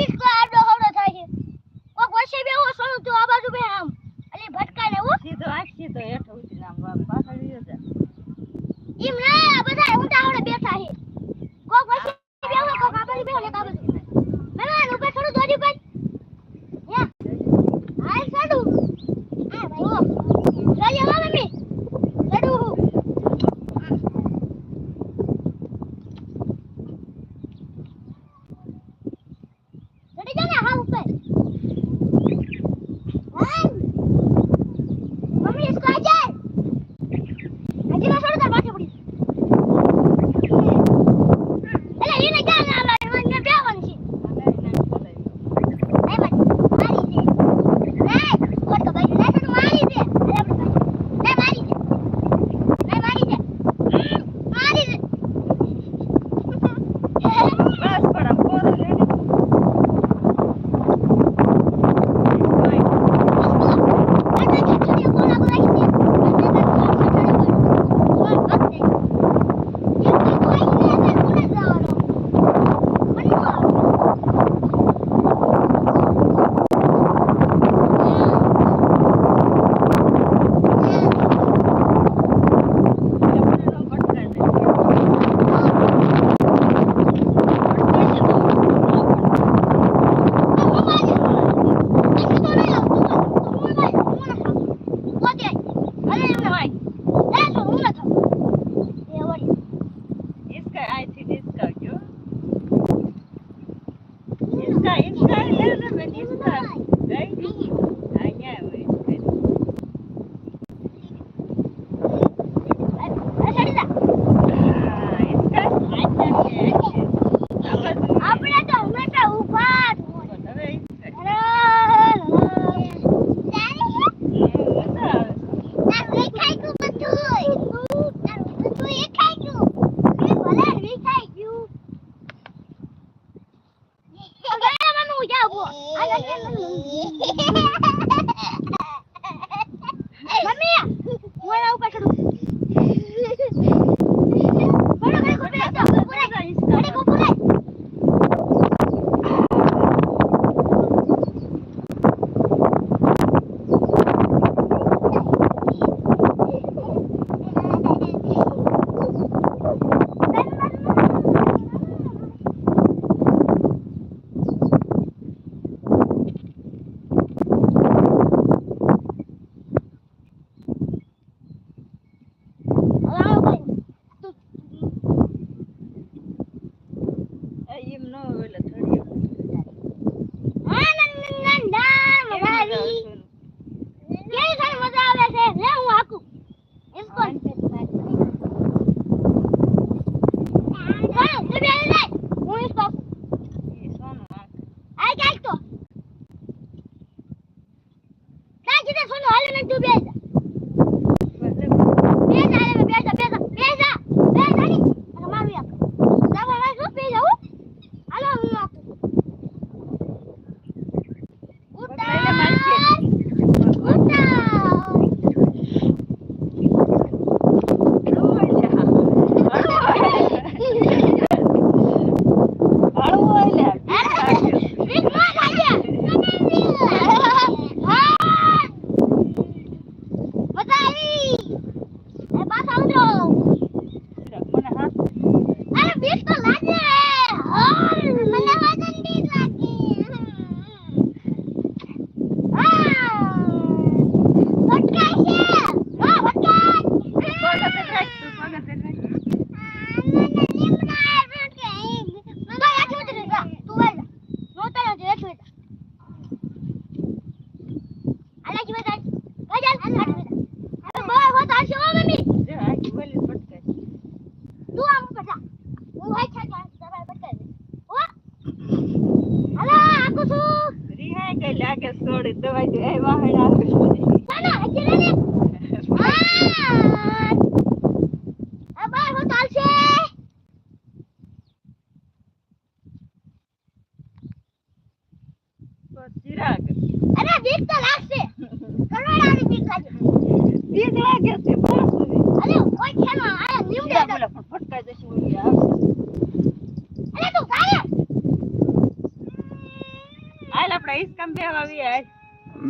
આ કેવી રીત આડો હવડો થાય છે કોક વર્ષે બેહો સોનું તું આ બાજુ બે આમ અલી ભટકાય ને હું સીધો આંખ સીધો હેઠો ઉતરીને આમ વા- પાછળ વયો જા. ઈમ ના બધા ઊંડા હવડે બેઠા છે કોક વર્ષે બેહો કોક આ બાજુ બેહો ને આ બાજુ મેં ઉપર થોડું દોડી પર યા હાલ સાડું આ ભાઈ ચાલ્યો હો મમ્મી સાડું ચડી જા ને હા ઉપર હાલ કીધે સોનો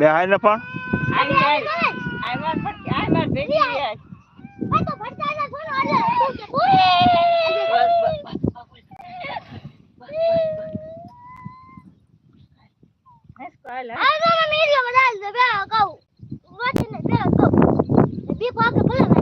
બેહાય ને પણ મેરી મજા આવે બે કહું વચને બે કહું બી પાકે ભલે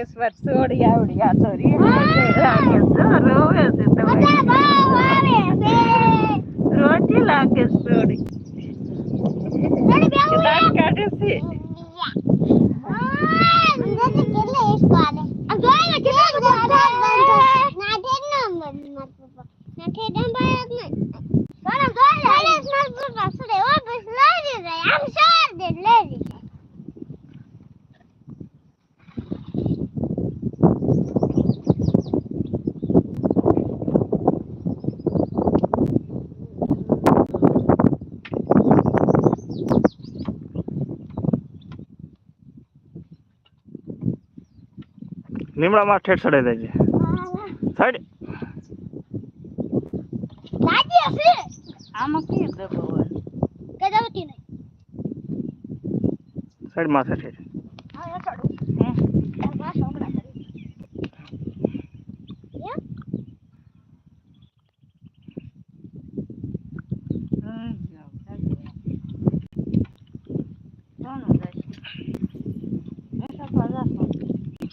के स्वर सोड़िया उड़िया લીમડામાં ઠેઠ સડે જાય છે. સાઈડ લાજી હશે આમાં કે દબાવવાનું કે દબાવતી નહીં. સાઈડ માથે ઠેઠ.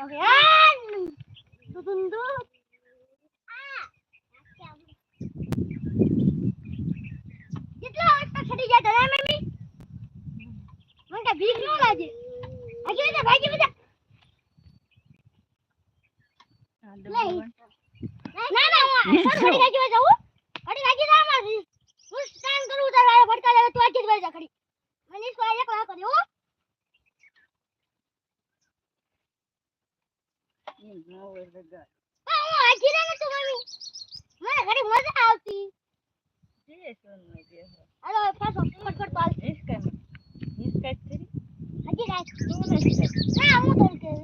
Ayan! Tutundot! Ah! જેટલો અવાજ પછડી જાય તને મમ્મી મને કઈ ભીખ ન લાગે ખડી મને એક લાખ કર્યો નો હોય લગા હું હાજી ના મજા આવતી જે પાછો ફટફટ બાલ ઇસ કર ઇસ કર હજી રાખ તું નથી ના હું તને કહું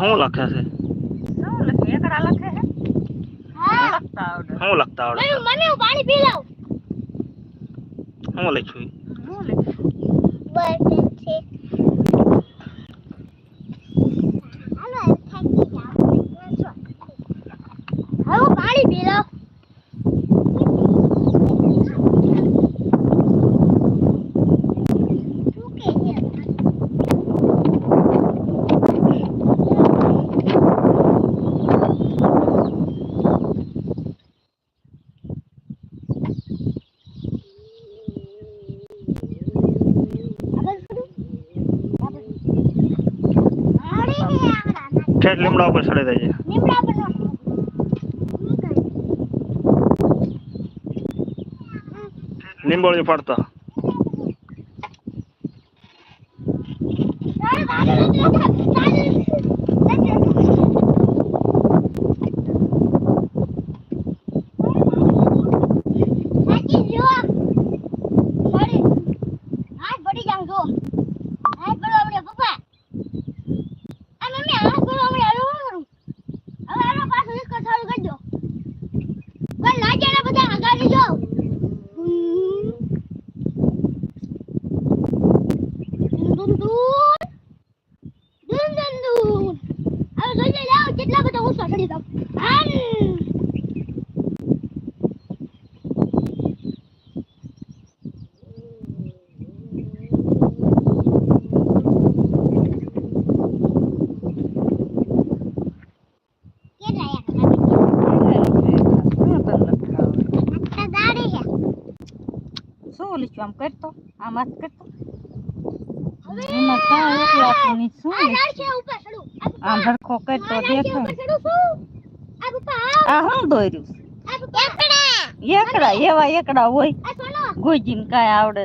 શું લખે છે શું લખે એકડા લખે છે હા લખતા આવડે શું લખતા આવડે મને પાણી પીલાવ શું લખ્યું શું લખ્યું બસ ડાયરેક્ટ લીમડા ઉપર ચડી જાય લીંબોળી ફરતા તો આમ કરતો આમ હાથ કરતો. એમાં કાં એકલો આપણને શું આમ હરખો કરતો દેખો આ હું દોર્યું? એકડા. એવા એકડા હોય. ગોજીને કાંઈ આવડે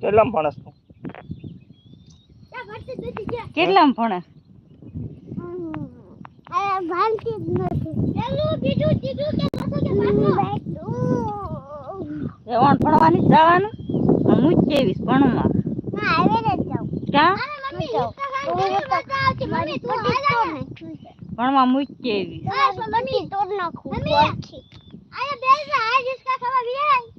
કેટલા ભણસ તું? કેટલા ભણે? ભણતી જ નથી. બીજું બીજું એવણ ભણવાની જવાનું? હું જ કેવીશ ભણવા. ભણવા મુજ બસ મમ્મી તોડ નાખું મમ્મી. આયા જા આજ ઇસકા ખાવા વિયાય